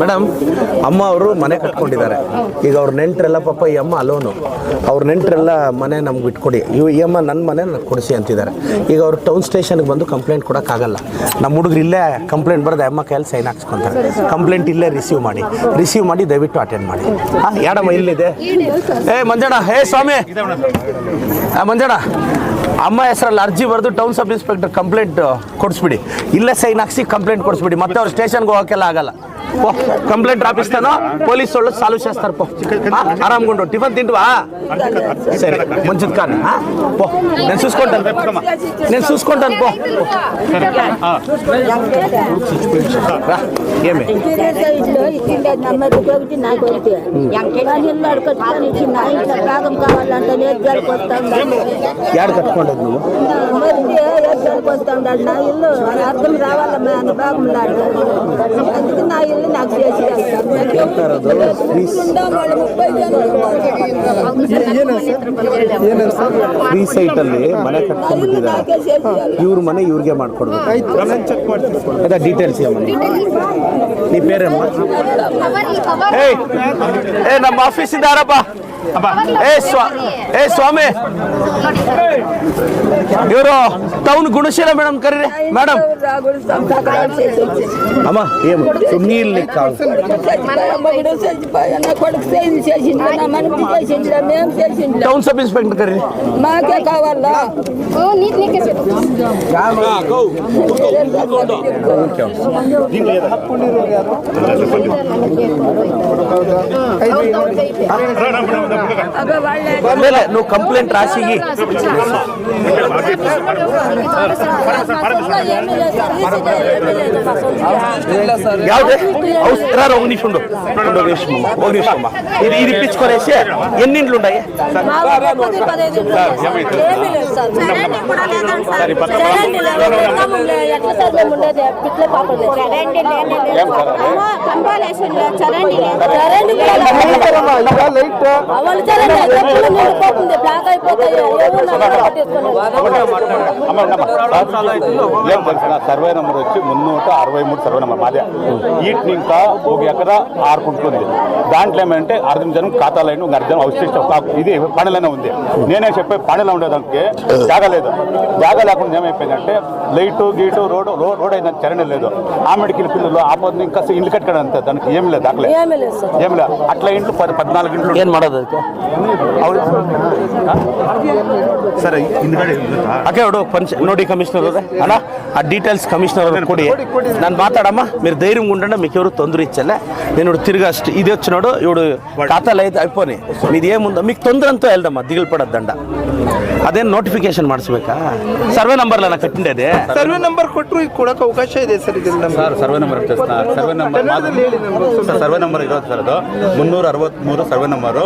Madam, ಅಮ್ಮ ಅವರು ಮನೆ ಕಟ್ಕೊಂಡಿದ್ದಾರೆ. ಈಗ ಅವ್ರ ನೆಂಟರೆಲ್ಲ ಪಾಪ ಈ ಅಮ್ಮ ಅಲೋನು. ಅವ್ರ ನೆಂಟರೆಲ್ಲ ಮನೆ ನಮ್ಗೆ ಬಿಟ್ಕೊಡಿ ಇವ್ ಈ ಅಮ್ಮ ನನ್ನ ಮನೆ ಕೊಡಿಸಿ ಅಂತಿದ್ದಾರೆ. ಈಗ ಅವ್ರು ಟೌನ್ ಸ್ಟೇಷನ್ಗೆ ಬಂದು ಕಂಪ್ಲೇಂಟ್ ಕೊಡೋಕ್ಕಾಗಲ್ಲ ನಮ್ಮ ಹುಡುಗರು ಇಲ್ಲೇ ಕಂಪ್ಲೇಂಟ್ ಬರೋದು ಅಮ್ಮ ಕೈಯಲ್ಲಿ ಸೈನ್ ಹಾಕ್ಸ್ಕೊಂತಾರೆ. ಕಂಪ್ಲೇಂಟ್ ಇಲ್ಲೇ ರಿಸೀವ್ ಮಾಡಿ. ರಿಸೀವ್ ಮಾಡಿ ದಯವಿಟ್ಟು ಅಟೆಂಡ್ ಮಾಡಿ. ಹಾಂ ಯಾಡಮ್ಮ ಇಲ್ಲಿದೆ? ಏ, ಮಂಜಣ್ಣ ಹೇ ಸ್ವಾಮಿ. ಮಂಜಣ್ಣ. ಅಮ್ಮ ಹೆಸರಲ್ಲಿ ಅರ್ಜಿ ಬರೆದು ಟೌನ್ ಸಬ್ ಇನ್ಸ್ಪೆಕ್ಟರ್ ಕಂಪ್ಲೇಂಟ್ ಕೊಡಿಸ್ಬಿಡಿ ಇಲ್ಲೇ ಸೈನ್ ಹಾಕ್ಸಿ ಕಂಪ್ಲೇಂಟ್ ಕೊಡಿಸ್ಬಿಡಿ ಮತ್ತೆ ಅವ್ರು ಸ್ಟೇಷನ್ಗೆ ಹೋಗೋಕ್ಕೆಲ್ಲ ಆಗಲ್ಲ ಓ ಕಂಪ್ಲೇಂಟ್ ಆಫೀಸ್ತಾನೋ ಪೊಲೀಸ್ ಒಳ್ಳೆ ಸಾಲು చేస్తారు పో ఆరామ్గుండు టిఫిన్ తింటువా సరే మంచిది కానీ ఆ? పో నేను చూసుకుంటాను నేను చూసుకుంటాను పో రా ఏమి ఇల్లు ఇచ్చిండే నమ్మది ఒకటి నాకు ఒకటి కానీ ఇల్లు అడుకొచ్చుకొని ఇచ్చింది ఆ ఇంట్లో భాగం కావాలంటే లేదు జరుపుకొస్తాడు యాడ కట్టుకోండి నువ్వు జరుపుకొస్తాడు నా ఇల్లు అర్థం రావాలమ్మా అని భాగం అందుకే నా ఇల్లు నాకు చేసి ముప్పై ಫ್ರೀ ಸೈಟಲ್ಲಿ ಮನೆ ಕಟ್ಕೊಂಡ್ಬಿಟ್ಟಿದ್ದಾರೆ నాకే చేసి ಇವ್ರ ಮನೆ ಇವ್ರಿಗೆ ಮಾಡ್ಕೊಡ್ಬೇಕು ಅದ ಡೀಟೇಲ್ಸ್ నీ పేరేమ్మా ಏಯ್ ಏ ನಮ್ಮ ಆಫೀಸಿಂದ ಯಾರಪ್ಪ ಏ ಸ್ವಾ ಏ ಸ್ವಾಮಿ ಇವರು ಟೌನ್ ಗುಣಶೀಲ ಮೇಡಮ್ ಕರೀರಿ ಮೇಡಮ್ రాగుడు సంతకాలు చేసి అమ్మ ఏం నీళ్ళు కావు మగడు చచ్చిపోయా నా కొడుకు చేసి చేసిండు నా మనకి చేసిండు మేము చేసిండు టౌన్ సబ్ ఇన్స్పెక్టర్ కర్రీ మాకే కావాలా అగో వాళ్ళే ಆಮೇಲೆ ನೀವು ಕಂಪ್ಲೇಂಟ್ ರಾಸಿ ಯಾವ್ದು అవసరాలు ఒక నిమిషం ఉండు ఉండు, ఒక నిమిషం అమ్మ, ఒక నిమిషం అమ్మ. ఇది ఇది ఇప్పించుకొనేసి ఎన్ని ఇండ్లు ఉన్నాయి చరండి లేదు కంపాలేషన్ చరండి లేదు సర్వే నెంబర్ వచ్చి మున్నూట అరవై మూడు సర్వే నెంబర్ మాదే. వీటిని ఇంకా ఒక ఎకరా ఆరుకుంటుంది. దాంట్లో ఏమంటే అర్ధం జనం ఖాతాలైన ఒక అర్ధం అవశిష్ట. ఇది పనులనే ఉంది. నేనే చెప్పే పనులు ఉండేదానికి జాగ లేదు. జాగ లేకుండా ఏమైపోయిందంటే లైట్ గీటు రోడ్ రోడ్ అయిన చరణ లేదు. ఆమెడికి పిల్లలు ఆపద ఇంకా ఇల్లు కట్టుకోవడం అంతే. దానికి ఏం లేదు దాఖలే ఏం లేదు. అట్లా ఇంట్లో పది పద్నాలుగు ఇంట్లో ಏನ್ ಮಾಡೋದು ಅದಕ್ಕೆ సరే ఇందుకంటే ಅಕ್ಕೆ ನೋಡು ಪಂಚ ನೋಡಿ ಕಮಿಷನರ್ ಅವರೇ ಅಣ್ಣ ಆ ಡೀಟೇಲ್ಸ್ కమిషనర్ ಅವ್ರಿಗೆ కొడి ನಾನು మాట్లాడమ్మా మీరు ధైర్యంగా ఉండండి మీకు ఎవరు తొందర ఇచ్చలే నేను ఇప్పుడు తిరిగి అస్ట్ ఇది వచ్చినాడు ఇప్పుడు ఖాతాలు అయితే అయిపోయి మీది ఏముందో మీకు తొందర అంతా వెళ్దమ్మా దిగులు పడద్దండ ಅದೇನು ನೋಟಿಫಿಕೇಶನ್ ಮಾಡಿಸ್ಬೇಕಾ ಸರ್ವೆ ನಂಬರ್ಲ ನಾ ಕಟ್ಟಿಂಡೇದೆ ಸರ್ವೆ ನಂಬರ್ ಕೊಟ್ಟರು ಈಗ ಕೊಡಕ್ಕೆ ಅವಕಾಶ ಇದೆ ಸರ್ ಇದೆಲ್ಲ sir survey number survey number survey number ಇರೋದು ಸರ್ ಅದು ಮುನ್ನೂರ ಅರವತ್ತ್ಮೂರು ಸರ್ವೆ ನಂಬರು